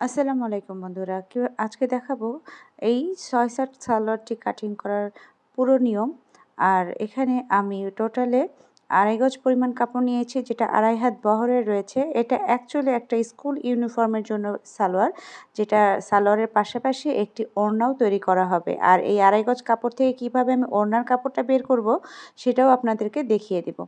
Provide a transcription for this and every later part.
আসসালামু আলাইকুম বন্ধুরা। আজকে দেখাবো এই ছয় সাত সালোয়ারটি কাটিং করার পুরো নিয়ম। আর এখানে আমি টোটালে আড়াই গজ পরিমাণ কাপড় নিয়েছি, যেটা আড়াই হাত বহরের রয়েছে। এটা অ্যাকচুয়ালি একটা স্কুল ইউনিফর্মের জন্য সালোয়ার, যেটা সালোয়ারের পাশাপাশি একটি ওড়নাও তৈরি করা হবে। আর এই আড়াই গজ কাপড় থেকে কীভাবে আমি ওড়নার কাপড়টা বের করব, সেটাও আপনাদেরকে দেখিয়ে দেব।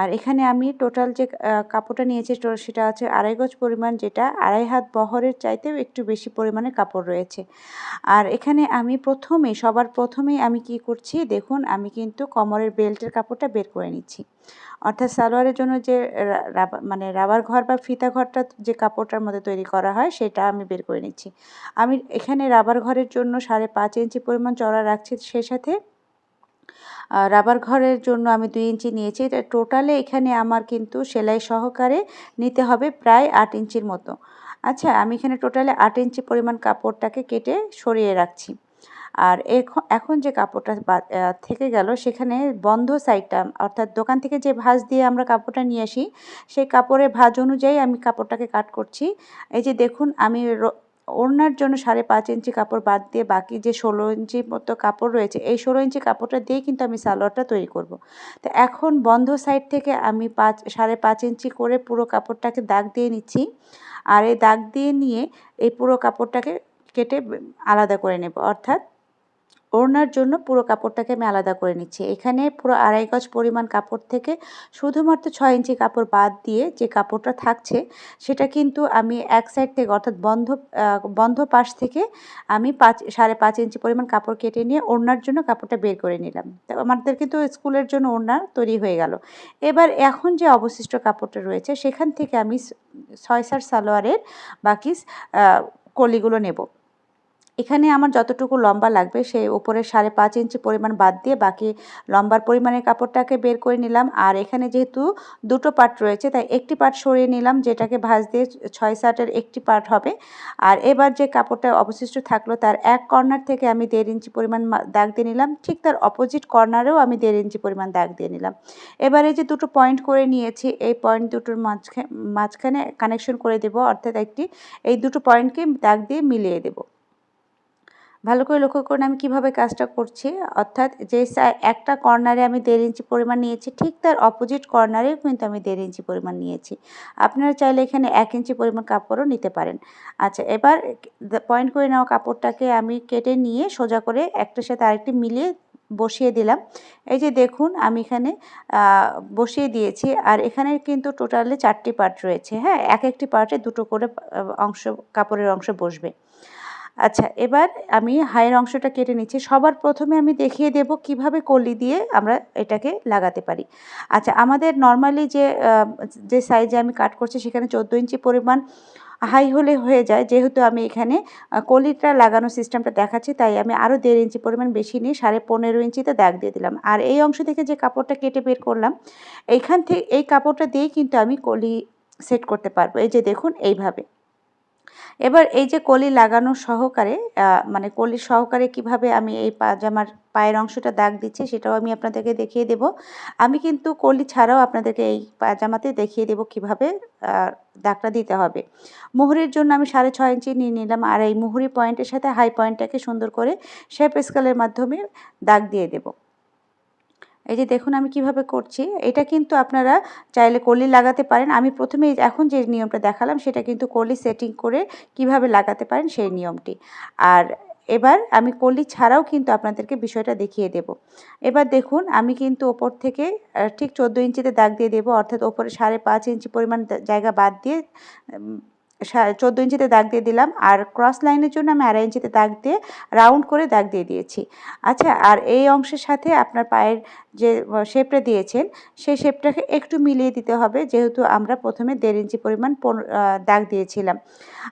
আর এখানে আমি টোটাল যে কাপড়টা নিয়েছি সেটা আছে আড়াই গজ পরিমাণ, যেটা আড়াই হাত বহরের চাইতেও একটু বেশি পরিমাণে কাপড় রয়েছে। আর এখানে আমি প্রথমে, সবার প্রথমেই আমি কি করছি, দেখুন, আমি কিন্তু কমরের বেল্টের কাপড়টা বের করে নিচ্ছি। অর্থাৎ সালোয়ারের জন্য যে মানে রাবার ঘর বা ফিতা ঘরটা যে কাপড়টার মধ্যে তৈরি করা হয়, সেটা আমি বের করে নিচ্ছি। আমি এখানে রাবার ঘরের জন্য সাড়ে পাঁচ ইঞ্চি পরিমাণ চড়া রাখছি সেই সাথে। রাবার ঘরের জন্য আমি দুই ইঞ্চি নিয়েছি। এটা টোটালে এখানে আমার কিন্তু সেলাই সহকারে নিতে হবে প্রায় আট ইঞ্চির মতো। আচ্ছা আমি এখানে টোটালে আট ইঞ্চি পরিমাণ কাপড়টাকে কেটে সরিয়ে রাখছি। আর এখন যে কাপড়টা থেকে গেল সেখানে বন্ধ সাইডটা অর্থাৎ দোকান থেকে যে ভাঁজ দিয়ে আমরা কাপড়টা নিয়ে আসি, সেই কাপড়ের ভাঁজ অনুযায়ী আমি কাপড়টাকে কাট করছি। এই যে দেখুন, আমি ওড়নার জন্য সাড়ে পাঁচ ইঞ্চি কাপড় বাদ দিয়ে বাকি যে ষোলো ইঞ্চি মতো কাপড় রয়েছে, এই ষোলো ইঞ্চি কাপড়টা দিয়ে কিন্তু আমি সালোয়ারটা তৈরি করব। তো এখন বন্ধ সাইড থেকে আমি পাঁচ, সাড়ে পাঁচ ইঞ্চি করে পুরো কাপড়টাকে দাগ দিয়ে নিচ্ছি। আর এই দাগ দিয়ে নিয়ে এই পুরো কাপড়টাকে কেটে, আলাদা করে নেব। অর্থাৎ ওড়নার জন্য পুরো কাপড়টাকে আমি আলাদা করে নিচ্ছি। এখানে পুরো আড়াই গজ পরিমাণ কাপড় থেকে শুধুমাত্র ছয় ইঞ্চি কাপড় বাদ দিয়ে যে কাপড়টা থাকছে, সেটা কিন্তু আমি এক সাইড থেকে অর্থাৎ বন্ধ বন্ধ পাশ থেকে আমি পাঁচ, সাড়ে পাঁচ ইঞ্চি পরিমাণ কাপড় কেটে নিয়ে ওড়নার জন্য কাপড়টা বের করে নিলাম। আমাদের কিন্তু স্কুলের জন্য ওড়না তৈরি হয়ে গেল। এবার এখন যে অবশিষ্ট কাপড়টা রয়েছে, সেখান থেকে আমি ছয় সার সালোয়ারের বাকি কলিগুলো নেব। এখানে আমার যতটুকু লম্বা লাগবে সেই উপরে সাড়ে পাঁচ ইঞ্চি পরিমাণ বাদ দিয়ে বাকি লম্বার পরিমাণের কাপড়টাকে বের করে নিলাম। আর এখানে যেহেতু দুটো পার্ট রয়েছে, তাই একটি পার্ট সরিয়ে নিলাম, যেটাকে ভাঁজ দিয়ে ছয় সাটের একটি পার্ট হবে। আর এবার যে কাপড়টা অবশিষ্ট থাকল, তার এক কর্নার থেকে আমি দেড় ইঞ্চি পরিমাণ দাগ দিয়ে নিলাম। ঠিক তার অপোজিট কর্নারেও আমি দেড় ইঞ্চি পরিমাণ দাগ দিয়ে নিলাম। এবারে যে দুটো পয়েন্ট করে নিয়েছি, এই পয়েন্ট দুটোর মাঝখানে মাঝখানে কানেকশন করে দেব, অর্থাৎ একটি এই দুটো পয়েন্টকে দাগ দিয়ে মিলিয়ে দেবো। ভালো করে লক্ষ্য করুন আমি কীভাবে কাজটা করছি। অর্থাৎ যে একটা কর্নারে আমি দেড় ইঞ্চি পরিমাণ নিয়েছি, ঠিক তার অপোজিট কর্নারেও কিন্তু আমি দেড় ইঞ্চি পরিমাণ নিয়েছি। আপনারা চাইলে এখানে এক ইঞ্চি পরিমাণ কাপড়ও নিতে পারেন। আচ্ছা এবার পয়েন্ট করে নেওয়া কাপড়টাকে আমি কেটে নিয়ে সোজা করে একটার সাথে আরেকটি মিলিয়ে বসিয়ে দিলাম। এই যে দেখুন, আমি এখানে বসিয়ে দিয়েছি। আর এখানে কিন্তু টোটালে চারটি পার্ট রয়েছে হ্যাঁ? এক একটি পার্টে দুটো করে, অংশ, কাপড়ের অংশ বসবে। আচ্ছা এবার আমি হায়ের অংশটা কেটে নিচ্ছি। সবার প্রথমে আমি দেখিয়ে দেব কীভাবে কলি দিয়ে আমরা এটাকে লাগাতে পারি। আচ্ছা আমাদের নর্মালি যে যে সাইজে আমি কাট করছি সেখানে চোদ্দ ইঞ্চি পরিমাণ হাই হলে হয়ে যায়। যেহেতু আমি এখানে কলিটা লাগানোর সিস্টেমটা দেখাচ্ছি, তাই আমি আরও দেড় ইঞ্চি পরিমাণ বেশি নিয়ে সাড়ে পনেরো ইঞ্চিতে দাগ দিয়ে দিলাম। আর এই অংশ থেকে যে কাপড়টা কেটে বের করলাম, এইখান থেকে, এই কাপড়টা দিয়েই কিন্তু আমি কলি সেট করতে পারব। এই যে দেখুন, এইভাবে। এবার এই যে কলি লাগানো সহকারে মানে কলি সহকারে কীভাবে আমি এই পাজামার পায়ের অংশটা দাগ দিচ্ছি সেটাও আমি আপনাদেরকে দেখিয়ে দেব। আমি কিন্তু কলি ছাড়াও আপনাদেরকে এই পাজামাতে দেখিয়ে দেব কীভাবে দাগটা দিতে হবে। মুহুরির জন্য আমি সাড়ে ছয় ইঞ্চি নিয়ে নিলাম আর এই মুহুরি পয়েন্টের সাথে হাই পয়েন্টটাকে সুন্দর করে শেপ স্কেলের মাধ্যমে দাগ দিয়ে দেবো। এই যে দেখুন আমি কীভাবে করছি, এটা কিন্তু আপনারা চাইলে কলি লাগাতে পারেন। আমি প্রথমে এখন যে নিয়মটা দেখালাম, সেটা কিন্তু কলি সেটিং করে কীভাবে লাগাতে পারেন সেই নিয়মটি। আর এবার আমি কলি ছাড়াও কিন্তু আপনাদেরকে বিষয়টা দেখিয়ে দেব। এবার দেখুন, আমি কিন্তু ওপর থেকে ঠিক চোদ্দ ইঞ্চিতে দাগ দিয়ে দেবো, অর্থাৎ ওপরে সাড়ে পাঁচ ইঞ্চি পরিমাণ জায়গা বাদ দিয়ে চোদ্দ ইঞ্চিতে দাগ দিয়ে দিলাম আর ক্রস লাইনের জন্য আমি আড়াই ইঞ্চিতে দাগ দিয়ে রাউন্ড করে দাগ দিয়ে দিয়েছি। আচ্ছা আর এই অংশের সাথে আপনার পায়ের যে শেপটা দিয়েছেন, সেই শেপটাকে একটু মিলিয়ে দিতে হবে, যেহেতু আমরা প্রথমে দেড় ইঞ্চি পরিমাণ দাগ দিয়েছিলাম।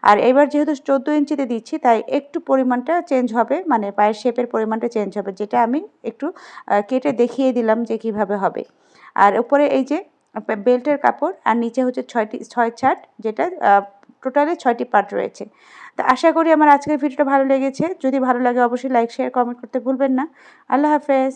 আর এবার যেহেতু চোদ্দ ইঞ্চিতে দিচ্ছি, তাই একটু পরিমাণটা চেঞ্জ হবে মানে পায়ের শেপের পরিমাণটা চেঞ্জ হবে, যেটা আমি একটু কেটে দেখিয়ে দিলাম যে কীভাবে হবে। আর উপরে এই যে বেল্টের কাপড়, আর নিচে হচ্ছে ছয়টি, ছয় ছাট, যেটা টোটালি ছয়টি পার্ট রয়েছে। তো আশা করি আমার আজকের ভিডিওটা ভালো লেগেছে। যদি ভালো লাগে অবশ্যই লাইক শেয়ার কমেন্ট করতে ভুলবেন না। আল্লাহ হাফেজ।